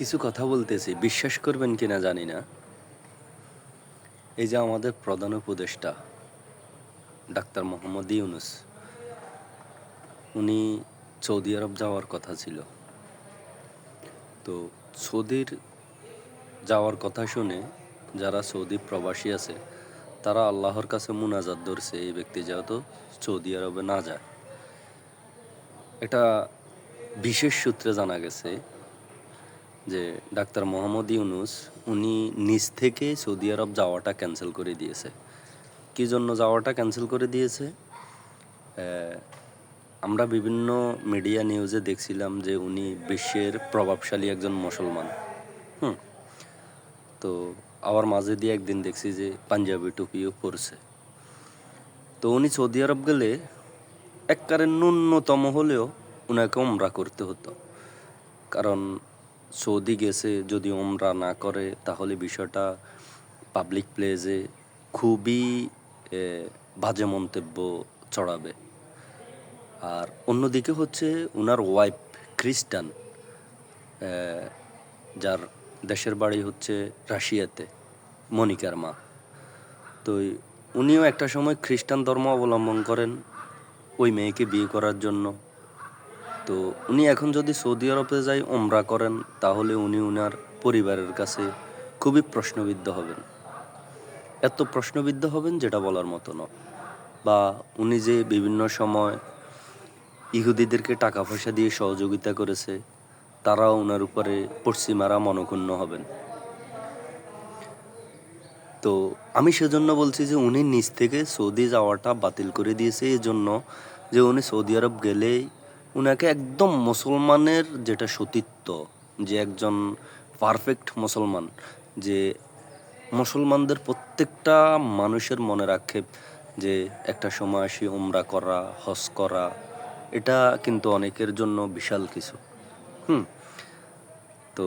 কিছু কথা বলতেছি, বিশ্বাস করবেন কিনা জানি না। এই যে আমাদের প্রধান উপদেষ্টা, ডাক্তার মোহাম্মদ ইউনুস, উনি সৌদি আরব যাওয়ার কথা ছিল। তো সৌদির যাওয়ার কথা শুনে যারা সৌদি প্রবাসী আছে, তারা আল্লাহর কাছে মুনাজাত ধরছে এই ব্যক্তি যেহেতু সৌদি আরবে না যায়। এটা বিশেষ সূত্রে জানা গেছে যে ডাক্তার মোহাম্মদ ইউনুস, উনি নিজ থেকে সৌদি আরব যাওয়াটা ক্যান্সেল করে দিয়েছে। কী জন্য যাওয়াটা ক্যান্সেল করে দিয়েছে? আমরা বিভিন্ন মিডিয়া নিউজে দেখছিলাম যে উনি বিশ্বের প্রভাবশালী একজন মুসলমান। হুম। তো আবার মাঝে দিয়ে একদিন দেখছি যে পাঞ্জাবি টুপিও পরছে। তো উনি সৌদি আরব গেলে একবারে ন্যূনতম হলেও উনাকে ওমরা করতে হতো। কারণ সৌদি গেছে, যদি ওমরা না করে, তাহলে বিষয়টা পাবলিক প্লেসে খুবই বাজে মন্তব্য চড়াবে আর অন্যদিকে হচ্ছে ওনার ওয়াইফ খ্রিস্টান যার দেশের বাড়ি হচ্ছে রাশিয়াতে, মনিকার মা। তো উনিও একটা সময় খ্রিস্টান ধর্ম অবলম্বন করেন, ওই মেয়েকে বিয়ে করার জন্য। তো উনি এখন যদি সৌদি আরবে যাই ওমরা করেন, তাহলে উনি উনার পরিবারের কাছে খুবই প্রশ্নবিদ্ধ হবেন। এত প্রশ্নবিদ্ধ হবেন যেটা বলার মতো নয় বা উনি যে বিভিন্ন সময় ইহুদিদেরকে টাকা পয়সা দিয়ে সহযোগিতা করেছে, তারাও ওনার উপরে পশ্চিমারা মনক্ষুণ্ণ হবেন। তো আমি সেজন্য বলছি যে উনি নিজ থেকে সৌদি যাওয়াটা বাতিল করে দিয়েছে। এই জন্য যে উনি সৌদি আরব গেলেই উনাকে একদম মুসলমানের যেটা সতীত্ব, যে একজন পারফেক্ট মুসলমান, যে মুসলমানদের প্রত্যেকটা মানুষের মনের আক্ষেপ যে একটা সময় আসি উমরা করা, হজ করা, এটা কিন্তু অনেকের জন্য বিশাল কিছু। হুম। তো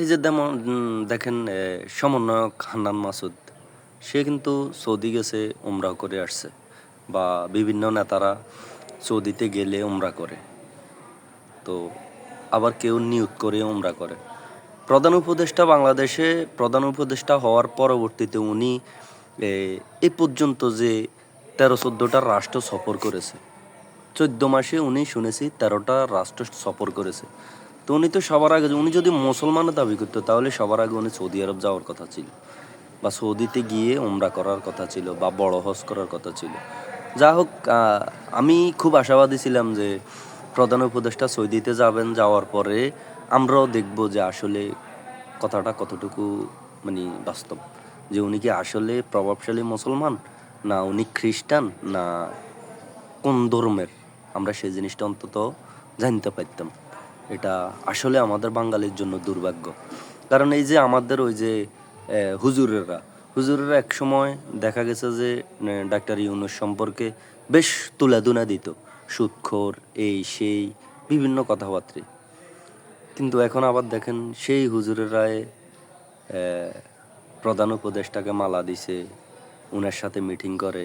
এই যে যেমন দেখেন সমন্বয়ক হান্নান মাসুদ, সে কিন্তু সৌদি গেছে, উমরা করে আসছে, বা বিভিন্ন নেতারা সৌদিতে গেলে উমরা করে। তো আবার কেউ নিয়োগ করে উমরা করে। প্রধান উপদেষ্টা বাংলাদেশে প্রধান উপদেষ্টা হওয়ার পরবর্তীতে উনি এ, পর্যন্ত যে তেরো চোদ্দোটা রাষ্ট্র সফর করেছে। চোদ্দ মাসে উনি শুনেছি তেরোটা রাষ্ট্র সফর করেছে। তো উনি তো সবার আগে উনি যদি মুসলমানের দাবি করতো তাহলে সবার আগে উনি সৌদি আরব যাওয়ার কথা ছিল। বা সৌদিতে গিয়ে উমরা করার কথা ছিল বা বড় হজ করার কথা ছিল। যা হোক আমি খুব আশাবাদী ছিলাম যে প্রধান উপদেষ্টা সৌদিতে যাবেন, যাওয়ার পরে আমরাও দেখব যে আসলে কথাটা কতটুকু মানে বাস্তব। যে উনি কি আসলে প্রভাবশালী মুসলমান, না উনি খ্রিস্টান, না কোন ধর্মের? আমরা সেই জিনিসটা অন্তত জানতে পারতাম। এটা আসলে আমাদের বাঙালির জন্য দুর্ভাগ্য। কারণ এই যে আমাদের ওই যে হুজুরেরা হুজুরেরা এক সময় দেখা গেছে যে ডাক্তার ইউনুস সম্পর্কে বেশ তুলাধুনা দিত। সুৎখোর এই সেই বিভিন্ন কথাবার্তা। কিন্তু এখন আবার দেখেন সেই হুজুরেরায় আহ, প্রধান উপদেষ্টাকে মালা দিছে উনার সাথে মিটিং করে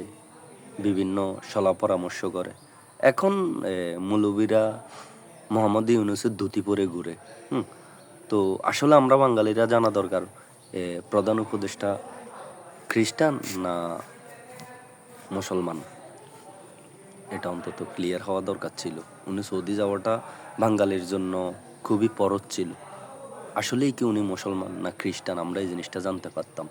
বিভিন্ন সলা পরামর্শ করে। এখন মৌলবীরা মোহাম্মদ ইউনুসের ধুতি পরে ঘুরে হুম? তো আসলে আমরা বাঙালিরা জানা দরকার প্রধান উপদেষ্টা খ্রিস্টান না মুসলমান? এটা অন্তত ক্লিয়ার হওয়া দরকার ছিল। উনি সৌদি যাওয়াটা বাঙালির জন্য খুবই পরত ছিল। আসলেই কি উনি মুসলমান না খ্রিস্টান? আমরা এই জিনিসটা জানতে পারতাম।